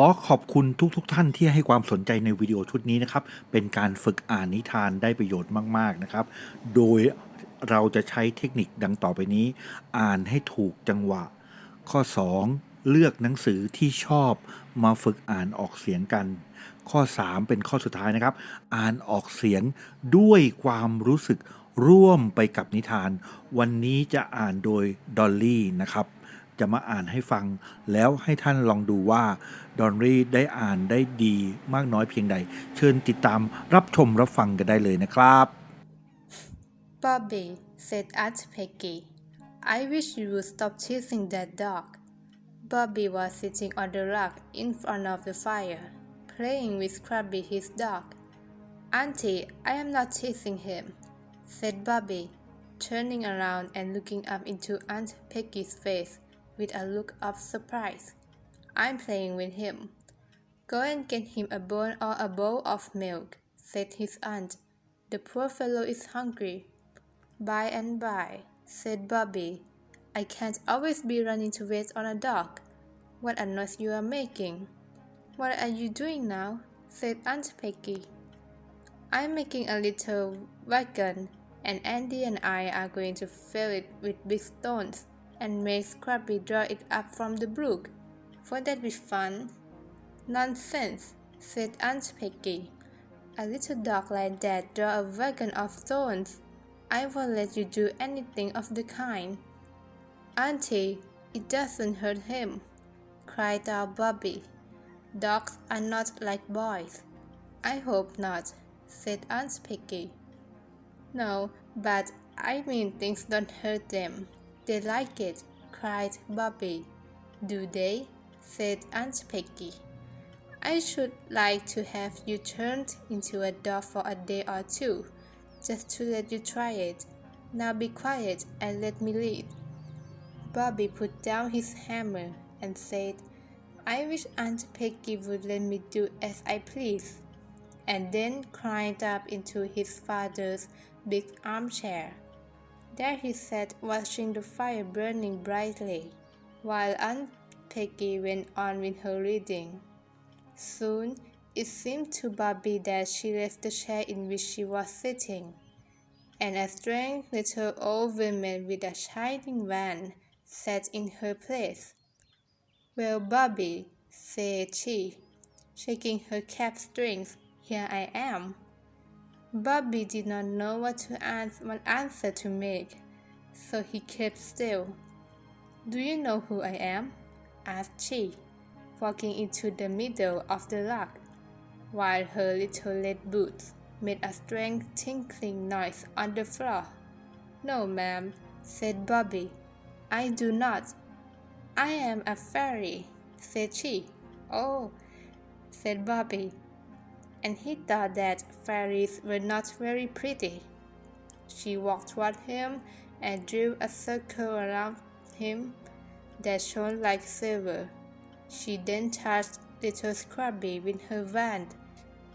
อขอบคุณทุกๆทท่านที่ให้ความสนใจในวิดีโอชุดนี้นะครับ เป็นการฝึกอ่านนิทานได้ประโยชน์มาก ๆ นะครับ โดยเราจะใช้เทคนิคดังต่อไปนี้ อ่านให้ถูกจังหวะ ข้อ 2 เลือกหนังสือที่ชอบมาฝึกอ่านออกเสียงกัน ข้อ 3 เป็นข้อสุดท้ายนะครับ อ่านออกเสียงด้วยความรู้สึกร่วมไปกับนิทาน วันนี้จะอ่านโดยดอลลี่นะครับ จะมาอ่านให้ฟัง แล้วให้ท่านลองดูว่าดอนรี่ได้อ่านได้ดีมากน้อยเพียงใด เชิญติดตามรับชมรับฟังกันได้เลยนะครับ Bobby, said Aunt Peggy, I wish you would stop chasing that dog. Bobby was sitting on the rug in front of the fire, playing with Krabby his dog. Auntie, I am not chasing him, said Bobby, turning around and looking up into Aunt Peggy's face with a look of surprise. I'm playing with him. Go and get him a bone or a bowl of milk, said his aunt. The poor fellow is hungry. By and by, said Bobby. I can't always be running to wait on a dog. What a noise you are making. What are you doing now? said Aunt Peggy. I'm making a little wagon, and Andy and I are going to fill it with big stones and make Scrappy draw it up from the brook. Won't that be fun? Nonsense, said Aunt Peggy. A little dog like that draw a wagon of thorns. I won't let you do anything of the kind. Auntie, it doesn't hurt him, cried out Bobby. Dogs are not like boys. I hope not, said Aunt Peggy. No, but I mean things don't hurt them. They like it, cried Bobby. Do they? said Aunt Peggy. I should like to have you turned into a dog for a day or two, just to let you try it. Now be quiet and let me lead. Bobby put down his hammer and said, I wish Aunt Peggy would let me do as I please, and then climbed up into his father's big armchair. There he sat watching the fire burning brightly, while Aunt Peggy went on with her reading. Soon it seemed to Bobby that she left the chair in which she was sitting, and a strange little old woman with a shining wand sat in her place. Well, Bobby, said she, shaking her cap strings, here I am. Bobby did not know what to answer, what answer to make, so he kept still. Do you know who I am? asked she, walking into the middle of the log, while her little lead boots made a strange tinkling noise on the floor. No, ma'am, said Bobby. I do not. I am a fairy, said she. Oh, said Bobby, and he thought that fairies were not very pretty. She walked toward him and drew a circle around him that shone like silver. She then touched little Scrubby with her wand,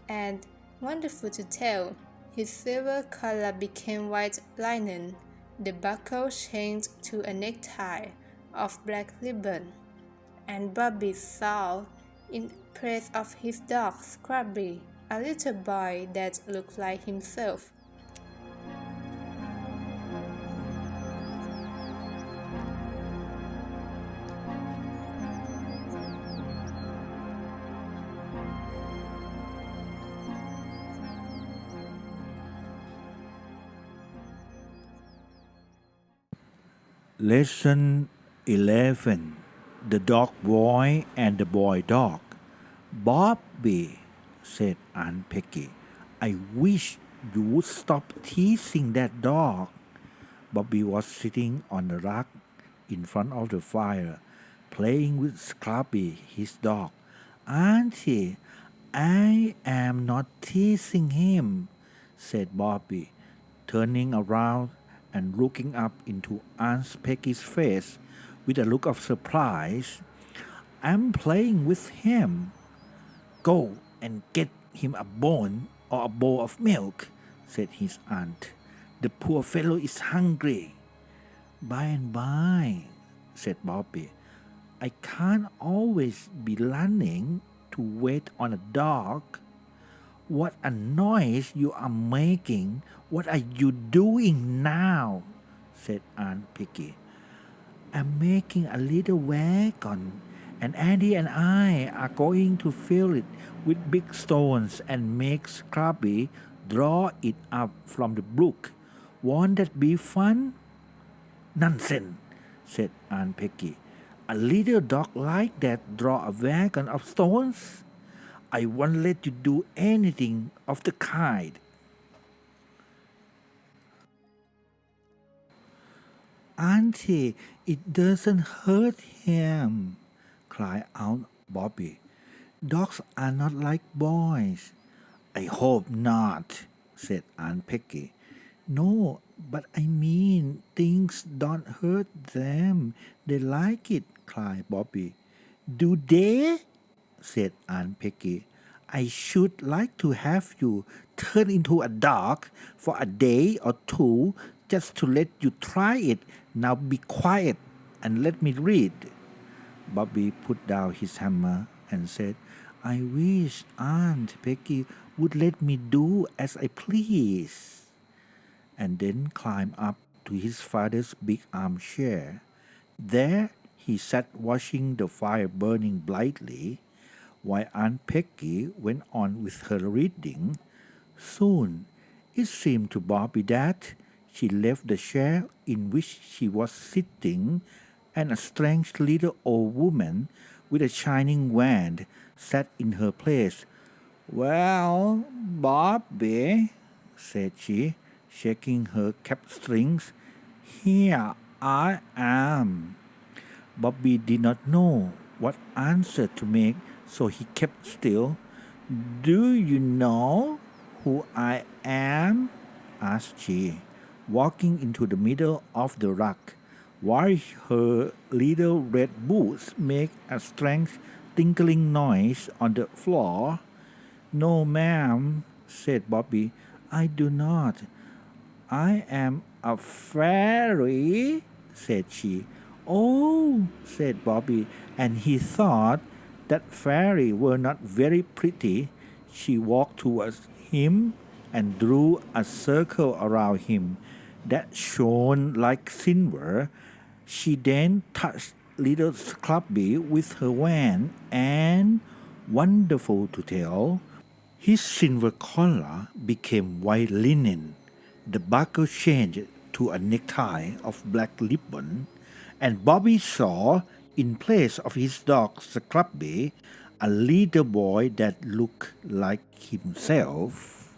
and, wonderful to tell, his silver collar became white linen, the buckle changed to a necktie of black ribbon, and Bobby saw, in place of his dog Scrubby, a little boy that looked like himself. Lesson 11 The Dog Boy and the Boy Dog. Bobby, said Aunt Peggy, I wish you would stop teasing that dog. Bobby was sitting on the rug in front of the fire, playing with Scrappy, his dog. Auntie, I am not teasing him, said Bobby, turning around and looking up into Aunt Peggy's face with a look of surprise. I'm playing with him. Go and get him a bone or a bowl of milk, said his aunt. The poor fellow is hungry. By and by, said Bobby. I can't always be learning to wait on a dog. What a noise you are making. What are you doing now? said Aunt Piggy. I'm making a little wagon, and Andy and I are going to fill it with big stones and make Scrubby draw it up from the brook. Won't that be fun? Nonsense, said Aunt Peggy. A little dog like that draw a wagon of stones? I won't let you do anything of the kind. Auntie, it doesn't hurt him, cried out Bobby. Dogs are not like boys. I hope not, said Aunt Peggy. No, but I mean, things don't hurt them. They like it, cried Bobby. Do they? said Aunt Peggy. I should like to have you turn into a dog for a day or two just to let you try it. Now be quiet and let me read. Bobby put down his hammer and said, I wish Aunt Peggy would let me do as I please. And then climbed up to his father's big armchair. There he sat watching the fire burning brightly, while Aunt Peggy went on with her reading. Soon it seemed to Bobby that she left the chair in which she was sitting, and a strange little old woman with a shining wand sat in her place. Well, Bobby, said she, shaking her cap strings, here I am. Bobby did not know what answer to make, so he kept still. Do you know who I am? asked she, walking into the middle of the rug, while her little red boots make a strange tinkling noise on the floor. No, ma'am, said Bobby, I do not. I am a fairy, said she. Oh, said Bobby, and he thought that fairy were not very pretty. She walked towards him and drew a circle around him that shone like silver. She then touched little Scrubby with her wand, and, wonderful to tell, his silver collar became white linen. The buckle changed to a necktie of black ribbon, and Bobby saw, in place of his dog Scrubby, a little boy that looked like himself.